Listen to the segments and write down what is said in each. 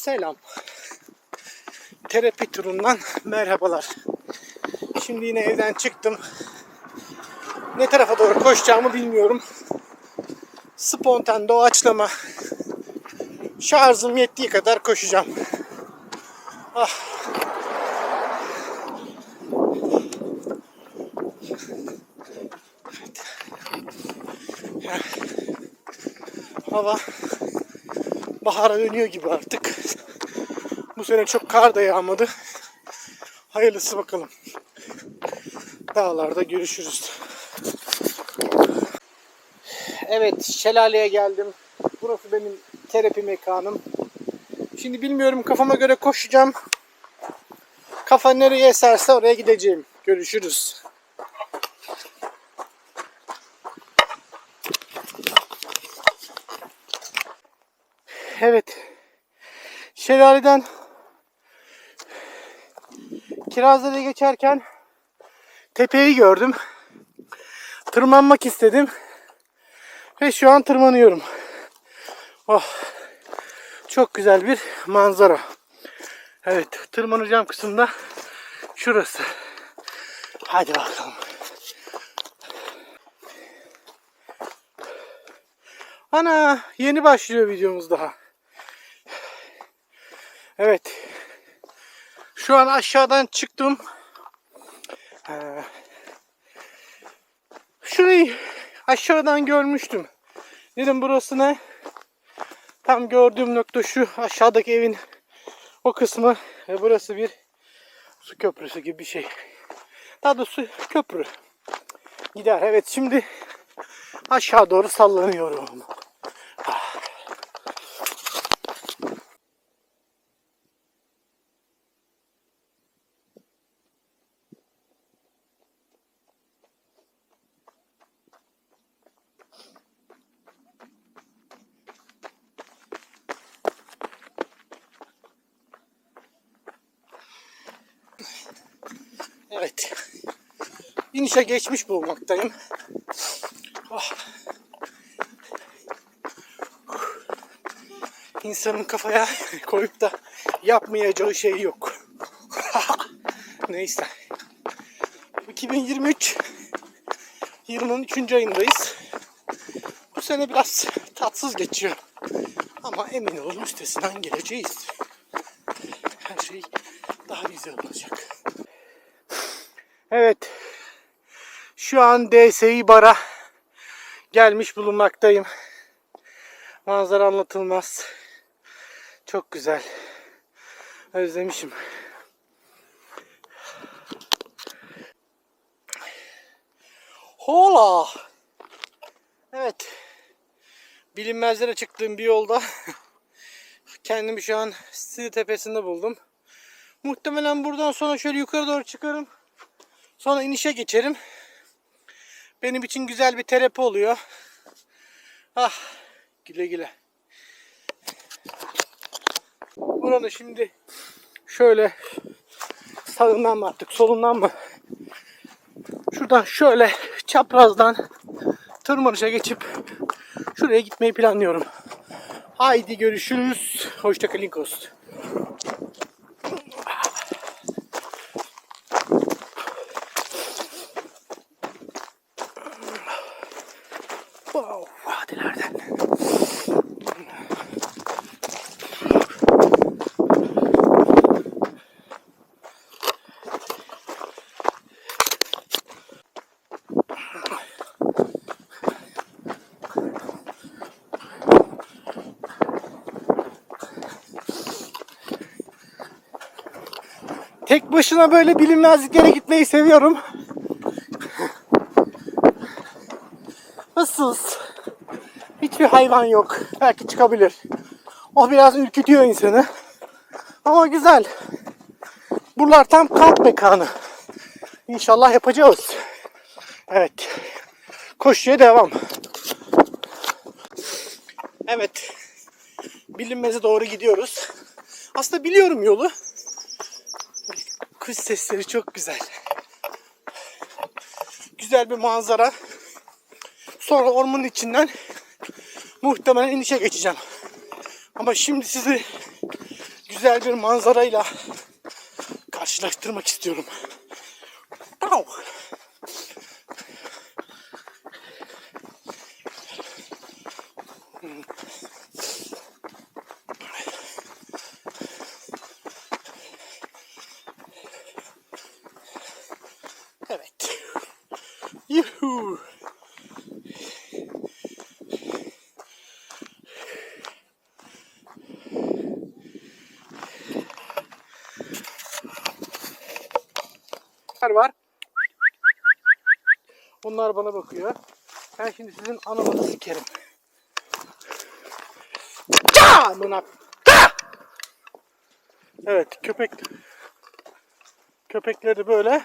Selam. Terapi turundan merhabalar. Şimdi yine evden çıktım. Ne tarafa doğru koşacağımı bilmiyorum. Spontan doğaçlama. Şarjım yettiği kadar koşacağım. Ah. Hava bahara dönüyor gibi artık. Bu sene çok kar da yağmadı. Hayırlısı bakalım. Dağlarda görüşürüz. Evet, şelaleye geldim. Burası benim terapi mekanım. Şimdi bilmiyorum kafama göre koşacağım. Kafa nereye eserse oraya gideceğim. Görüşürüz. Evet. Şelaleden Kirazlı'ya geçerken tepeyi gördüm. Tırmanmak istedim. Ve şu an tırmanıyorum. Oh. Çok güzel bir manzara. Evet, tırmanacağım kısımda şurası. Hadi bakalım. Ana, yeni başlıyor videomuz daha. Evet. Şu an aşağıdan çıktım. Ee, şurayı aşağıdan görmüştüm. Dedim burası ne? Tam gördüğüm nokta şu aşağıdaki evin o kısmı ve burası bir su köprüsü gibi bir şey. Daha doğrusu köprü. Gider. Evet şimdi aşağı doğru sallanıyorum. Evet. İnişe geçmiş bulunmaktayım. Oh. İnsanın kafaya koyup da yapmayacağı şey yok. Neyse. 2023 yılının 3. ayındayız. Bu sene biraz tatsız geçiyor. Ama emin olun üstesinden geleceğiz. Her şey daha güzel olacak. Evet. Şu an DSİ bara gelmiş bulunmaktayım. Manzara anlatılmaz. Çok güzel. Özlemişim. Hola. Evet. Bilinmezlere çıktığım bir yolda kendimi şu an Sivri Tepesi'nde buldum. Muhtemelen buradan sonra şöyle yukarı doğru çıkarım. Sonra inişe geçerim. Benim için güzel bir terapi oluyor. Ah güle güle. Buranın şimdi şöyle sağından mı attık solundan mı? Şuradan şöyle çaprazdan tırmanışa geçip şuraya gitmeyi planlıyorum. Haydi görüşürüz. Hoşçakalın Kost. Tek başına böyle bilinmezliklere gitmeyi seviyorum. Issız. Hiçbir hayvan yok. Belki çıkabilir. O biraz ürkütüyor insanı. Ama güzel. Buralar tam kamp mekanı. İnşallah yapacağız. Evet. Koşuya devam. Evet. Bilinmeze doğru gidiyoruz. Aslında biliyorum yolu. Kuş sesleri çok güzel. Güzel bir manzara. Sonra ormanın içinden muhtemelen inişe geçeceğim. Ama şimdi sizi güzel bir manzarayla karşılaştırmak istiyorum. Var. Bunlar bana bakıyor. Ben şimdi sizin ananızı sikerim. Amına-! Evet köpek köpekleri böyle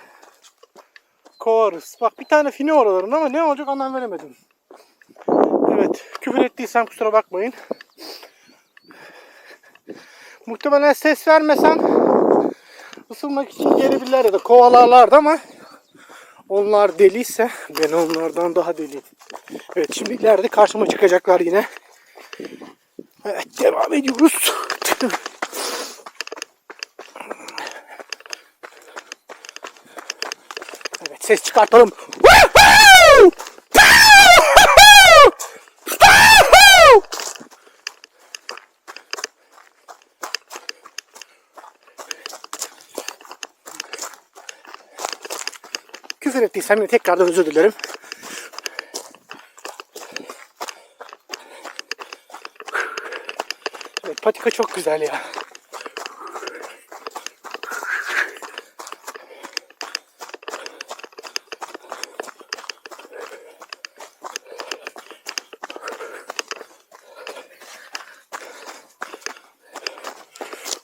kovarız. Bak bir tane fini oralarında ama ne olacak anlam veremedim. Evet küfür ettiysem kusura bakmayın. Muhtemelen ses vermesem ısınmak için gelebilirler ya da kovalarlardı ama onlar deliyse ben onlardan daha deliyim. Evet şimdi ileride karşıma çıkacaklar yine. Evet devam ediyoruz. Evet ses çıkartalım. Ettiysem tekrardan özür dilerim. Evet, patika çok güzel ya.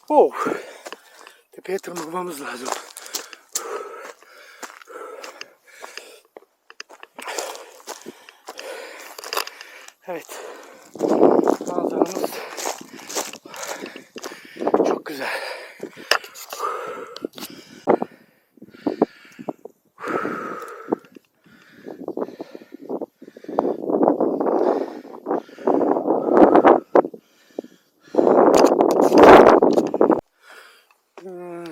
Oh. Tepeye tırmanmamız lazım. Evet. Manzaramız çok güzel. Hmm.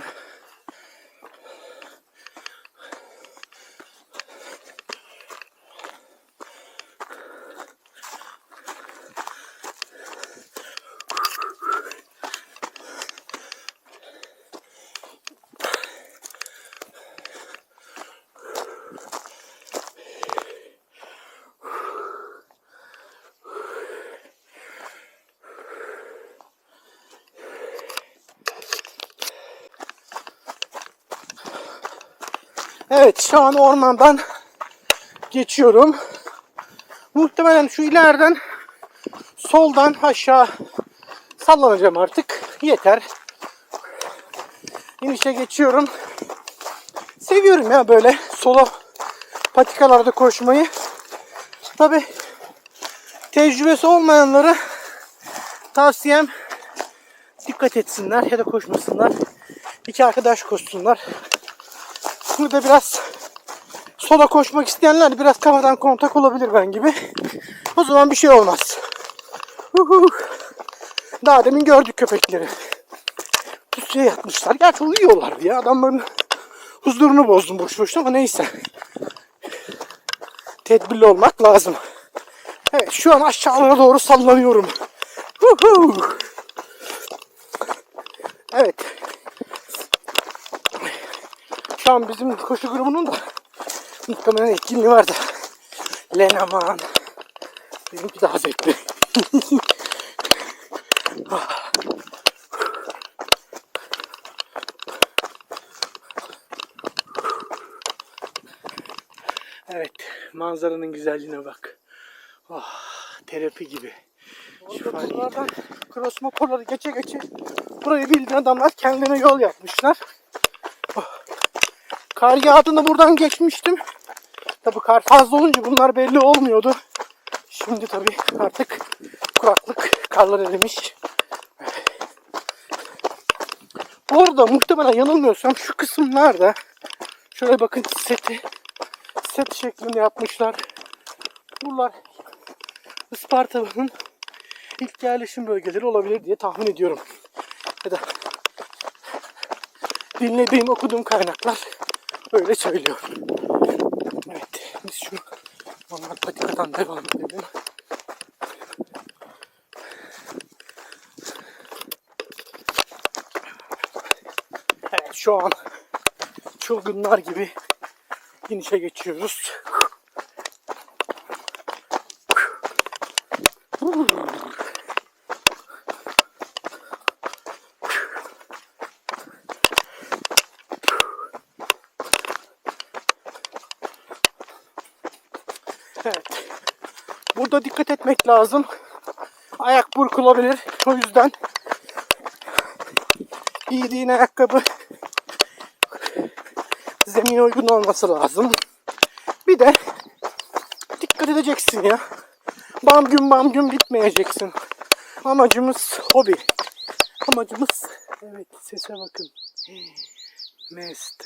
Evet şu an ormandan geçiyorum. Muhtemelen şu ileriden soldan aşağı sallanacağım artık. Yeter. İnişe geçiyorum. Seviyorum ya böyle solo patikalarda koşmayı. Tabi tecrübesi olmayanlara tavsiyem dikkat etsinler ya da koşmasınlar. İki arkadaş koşsunlar. Burada biraz sola koşmak isteyenler biraz kafadan kontak olabilir ben gibi. O zaman bir şey olmaz. Huhu. Daha demin gördük köpekleri. Pusuya yatmışlar. Gerçi uyuyorlardı ya. Adamların huzurunu bozdum boş boşuna ama neyse. Tedbirli olmak lazım. Evet şu an aşağılara doğru sallanıyorum. Evet. Şu an bizim koşu grubunun da muhtemelen etkinliği vardı. Lenaman. Benimki daha zevkli. evet, manzaranın güzelliğine bak. Oh, terapi gibi. Cross motorları geçe geçe burayı bildiğin adamlar kendilerine yol yapmışlar. Kar yağdığında buradan geçmiştim. Tabi kar fazla olunca bunlar belli olmuyordu. Şimdi tabi artık kuraklık, karlar erimiş. Bu arada muhtemelen yanılmıyorsam şu kısımlarda şöyle bakın seti set şeklinde yapmışlar. Buralar Isparta'nın ilk yerleşim bölgeleri olabilir diye tahmin ediyorum. ya da dinlediğim, okuduğum kaynaklar öyle söylüyor. Evet, biz şu normal patikadan devam edelim. Evet, şu an çılgınlar gibi inişe geçiyoruz. Burada dikkat etmek lazım. Ayak burkulabilir. O yüzden giydiğin ayakkabı zemine uygun olması lazım. Bir de dikkat edeceksin ya. Bam gün bam gün bitmeyeceksin. Amacımız hobi. Amacımız evet sese bakın. Mest.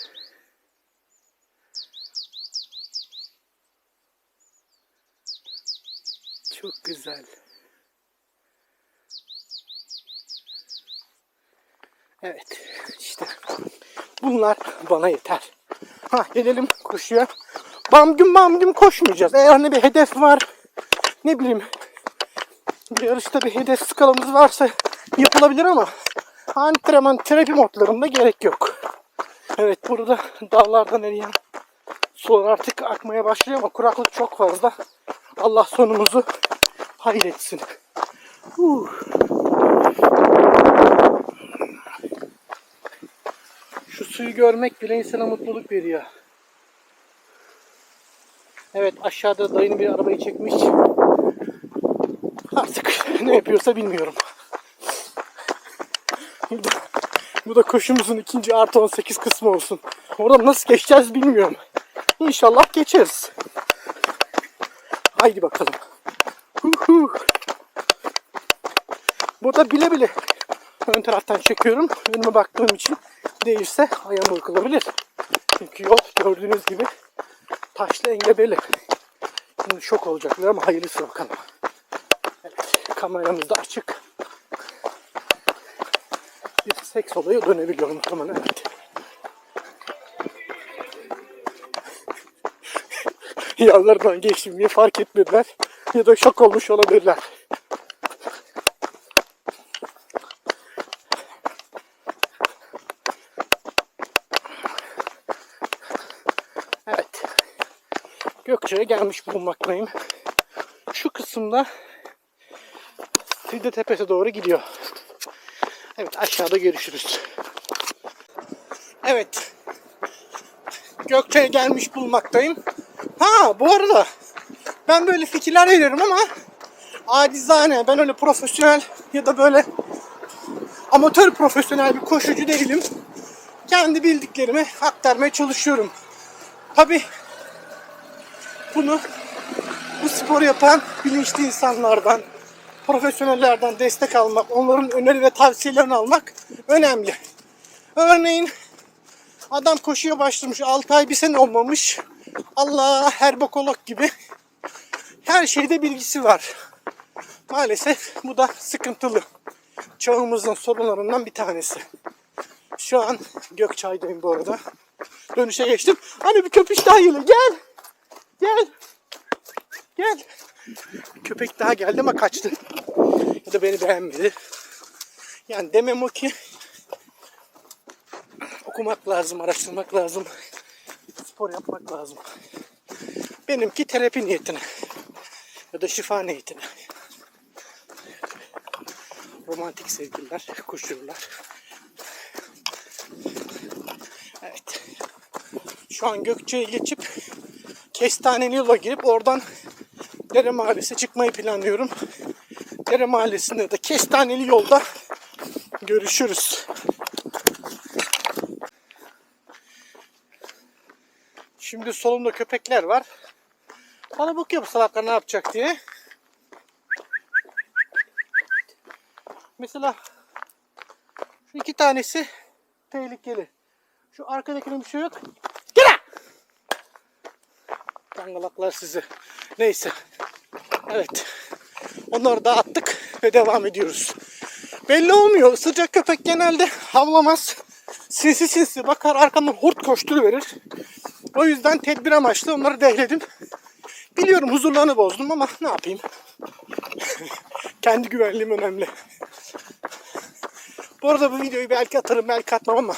Çok güzel. Evet işte bunlar bana yeter. Ha gelelim koşuya. Bam gün bam gün koşmayacağız. Eğer ne bir hedef var ne bileyim bir yarışta bir hedef skalamız varsa yapılabilir ama antrenman terapi modlarında gerek yok. Evet burada dağlardan eriyen sular artık akmaya başlıyor ama kuraklık çok fazla. Allah sonumuzu hayretsin. Huh. Şu suyu görmek bile insana mutluluk veriyor. Evet aşağıda dayının bir arabayı çekmiş. Artık ne yapıyorsa bilmiyorum. Bu da, bu da koşumuzun ikinci artı 18 kısmı olsun. Oradan nasıl geçeceğiz bilmiyorum. İnşallah geçeriz. Haydi bakalım. Burada bile bile ön taraftan çekiyorum. Önüme baktığım için değilse ayağım burkulabilir. Çünkü yol gördüğünüz gibi taşlı engebeli. Şimdi şok olacaklar ama hayırlısı bakalım. Evet, kameramız da açık. Bir seks olayı dönebiliyorum muhtemelen. Evet. Yanlardan geçtim diye fark etmediler. Ya da şok olmuş olabilirler. Evet. Gökçe'ye gelmiş bulunmaktayım. Şu kısımda Silde Tepesi doğru gidiyor. Evet aşağıda görüşürüz. Evet. Gökçe'ye gelmiş bulunmaktayım. Ha bu arada ben böyle fikirler veriyorum ama acizane ben öyle profesyonel ya da böyle amatör profesyonel bir koşucu değilim. Kendi bildiklerimi aktarmaya çalışıyorum. Tabi bunu bu spor yapan bilinçli insanlardan, profesyonellerden destek almak, onların öneri ve tavsiyelerini almak önemli. Örneğin adam koşuya başlamış 6 ay bir sene olmamış. Allah herbokolog gibi her şeyde bilgisi var. Maalesef bu da sıkıntılı. Çağımızın sorunlarından bir tanesi. Şu an Gökçay'dayım bu arada. Dönüşe geçtim. Hani bir köpüş daha geliyor. Gel. Gel. Gel. Köpek daha geldi ama kaçtı. Ya da beni beğenmedi. Yani demem o ki okumak lazım, araştırmak lazım. Spor yapmak lazım. Benimki terapi niyetine. Ya da şifa niyetine. Romantik sevgililer koşuyorlar. Evet. Şu an Gökçe'ye geçip Kestaneli yola girip oradan Dere Mahallesi çıkmayı planlıyorum. Dere Mahallesi'nde de Kestaneli yolda görüşürüz. Şimdi solumda köpekler var. Bana bakıyor bu salaklar ne yapacak diye. Mesela şu iki tanesi tehlikeli. Şu arkadakinin bir şey yok. Gel! Dangalaklar sizi. Neyse. Evet. Onları dağıttık ve devam ediyoruz. Belli olmuyor. Sıcak köpek genelde havlamaz. Sinsi sinsi bakar arkamdan hort koşturuverir. O yüzden tedbir amaçlı onları dehledim. Biliyorum huzurlarını bozdum ama ne yapayım. Kendi güvenliğim önemli. Bu arada bu videoyu belki atarım belki atmam ama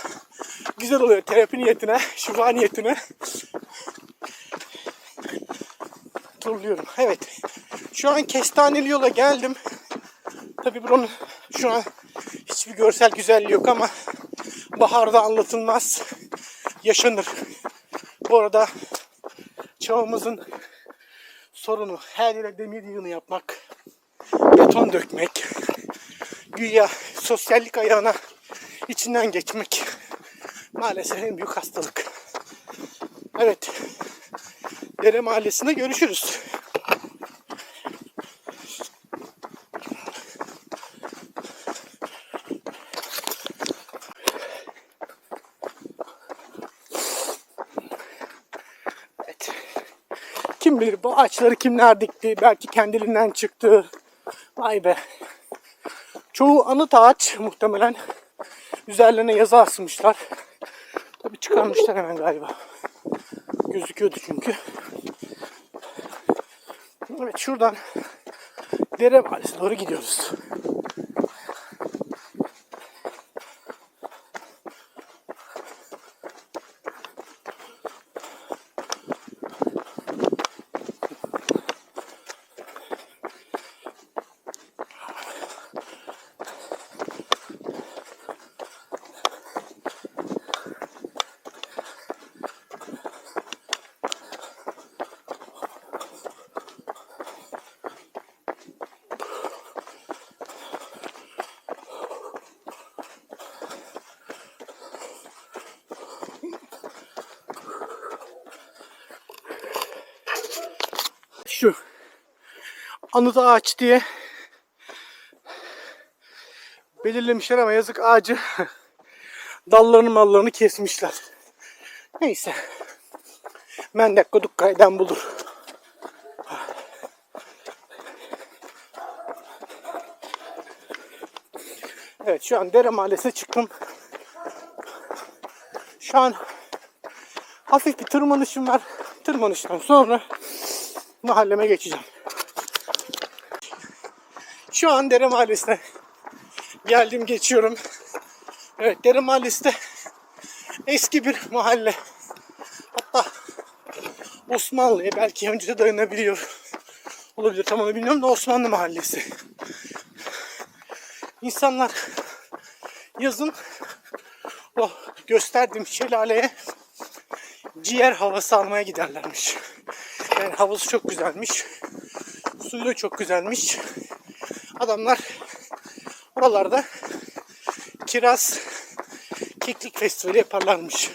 güzel oluyor terapi niyetine, şifa niyetine. Turluyorum. Evet. Şu an kestaneli yola geldim. Tabii buranın şu an hiçbir görsel güzelliği yok ama baharda anlatılmaz. Yaşanır. Bu arada çağımızın sorunu her yere demir yığını yapmak, beton dökmek, güya sosyallik ayağına içinden geçmek maalesef en büyük hastalık. Evet. Dere Mahallesi'nde görüşürüz. Kim bilir bu ağaçları kimler dikti? Belki kendiliğinden çıktı. Vay be. Çoğu anıt ağaç muhtemelen üzerlerine yazı asmışlar. Tabii çıkarmışlar hemen galiba. Gözüküyordu çünkü. Evet şuradan Dere Mahallesi'ne doğru gidiyoruz. Şu anıt ağaç diye belirlemişler ama yazık ağacı dallarını mallarını kesmişler. Neyse. Mendek koduk kaydan bulur. Evet şu an Dere Mahallesi'ne çıktım. Şu an hafif bir tırmanışım var. Tırmanıştan sonra mahalleme geçeceğim. Şu an Dere Mahallesi'ne geldim geçiyorum. Evet Dere Mahallesi de eski bir mahalle. Hatta Osmanlı'ya belki önce dayanabiliyor. Olabilir tam bilmiyorum da Osmanlı mahallesi. İnsanlar yazın o gösterdiğim şelaleye ciğer havası almaya giderlermiş. Yani havası çok güzelmiş. Suyu da çok güzelmiş. Adamlar oralarda kiraz keklik festivali yaparlarmış.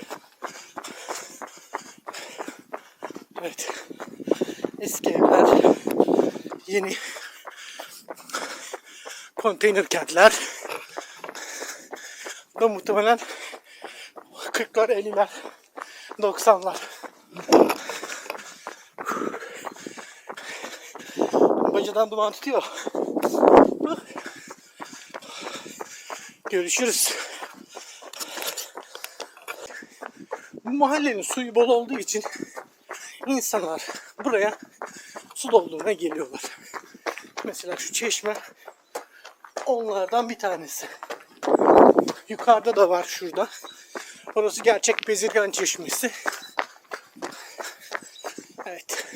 Evet. Eski evler, yeni konteyner kentler da muhtemelen 40'lar, 50'ler, 90'lar. Bacadan duman tutuyor. Görüşürüz. Bu mahallenin suyu bol olduğu için insanlar buraya su doldurmaya geliyorlar. Mesela şu çeşme onlardan bir tanesi. Yukarıda da var şurada. Orası gerçek Bezirgan Çeşmesi. Evet.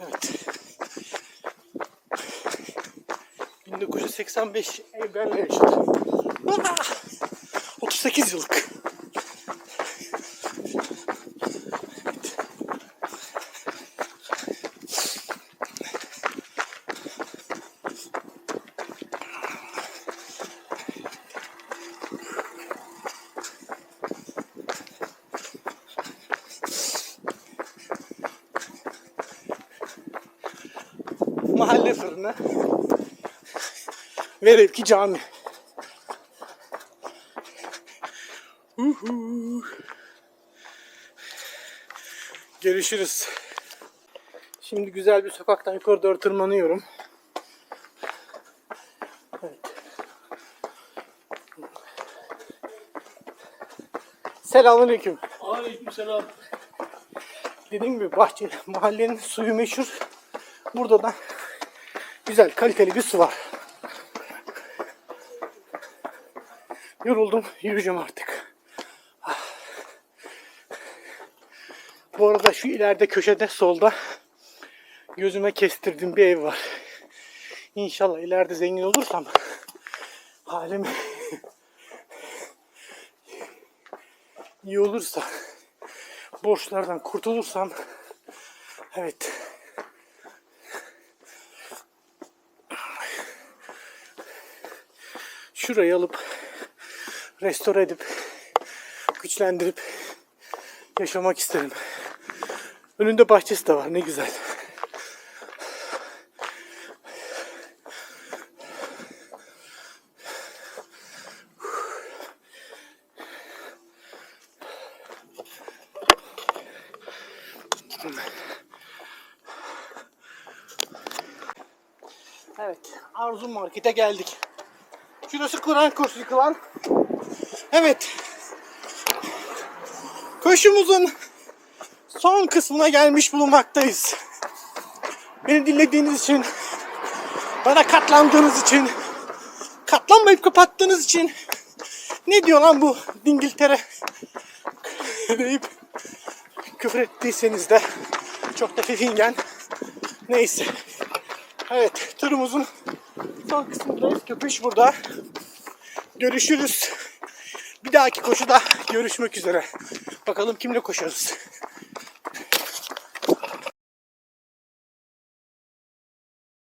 Evet. 1985 evrenle yaşadım. Ah! 38 yıllık. Mahalle fırını. Velev ki cami. Uhu. Görüşürüz. Şimdi güzel bir sokaktan yukarı doğru tırmanıyorum. Evet. Selamünaleyküm. Aleykümselam. Dediğim gibi bahçe, mahallenin suyu meşhur. Burada da güzel, kaliteli bir su var. Yoruldum, yürüyeceğim artık. Bu arada şu ileride köşede solda gözüme kestirdiğim bir ev var. İnşallah ileride zengin olursam halim iyi olursa borçlardan kurtulursam evet şurayı alıp restore edip güçlendirip yaşamak isterim. Önünde bahçesi de var ne güzel. Evet, Arzu Market'e geldik. Şurası Kur'an kursu yıkılan. Evet. Koşumuzun son kısmına gelmiş bulunmaktayız. Beni dinlediğiniz için, bana katlandığınız için, katlanmayıp kapattığınız için ne diyor lan bu İngiltere deyip küfür ettiyseniz de çok da fifingen neyse. Evet turumuzun son kısmındayız. Köpüş burada. Görüşürüz. Bir dahaki koşuda görüşmek üzere. Bakalım kimle koşarız.